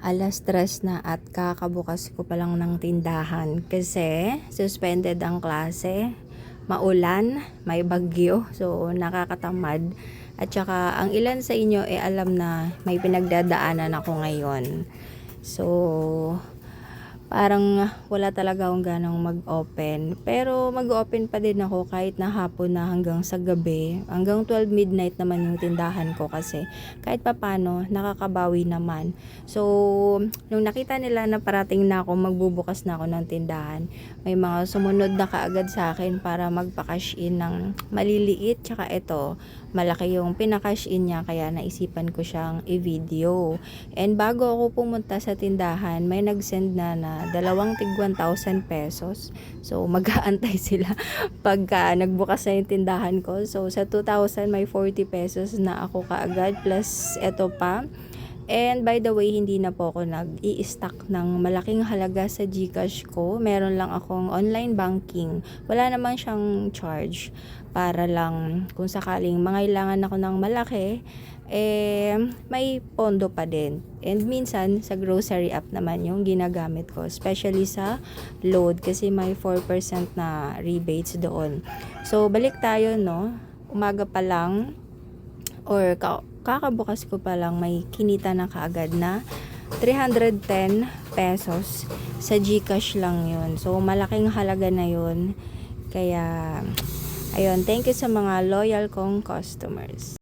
Alas tres na at kakabukas ko pa lang ng tindahan kasi suspended ang klase, maulan, may bagyo, so nakakatamad. At saka ang ilan sa inyo ay alam na may pinagdadaanan ako ngayon. So, parang wala talaga akong ganang mag-open. Pero mag-open pa din ako kahit na hapon na hanggang sa gabi. Hanggang 12 midnight naman yung tindahan ko kasi kahit papano nakakabawi naman. So, nung nakita nila na parating na ako, magbubukas na ako ng tindahan, may mga sumunod na kaagad sa akin para magpa-cash in ng maliliit. Tsaka ito, malaki yung pinakash in niya kaya naisipan ko siyang i-video. And bago ako pumunta sa tindahan, may nag-send na na dalawang tig 1,000 pesos. So mag-aantay sila pagka nagbukas na yung tindahan ko. So sa 2,000 may 40 pesos na ako kaagad plus eto pa. And by the way, hindi na po ako nag-i-stack ng malaking halaga sa GCash ko. Meron lang akong online banking. Wala naman siyang charge para lang kung sakaling mangailangan ako ng malaki, eh, may pondo pa din. And minsan, sa grocery app naman yung ginagamit ko. Especially sa load kasi may 4% na rebates doon. So, balik tayo, no? Umaga pa lang or ka- kakabukas ko pa lang may kinita na kaagad na 310 pesos sa GCash lang yun. So, malaking halaga na yun. Kaya, ayun, thank you sa mga loyal kong customers.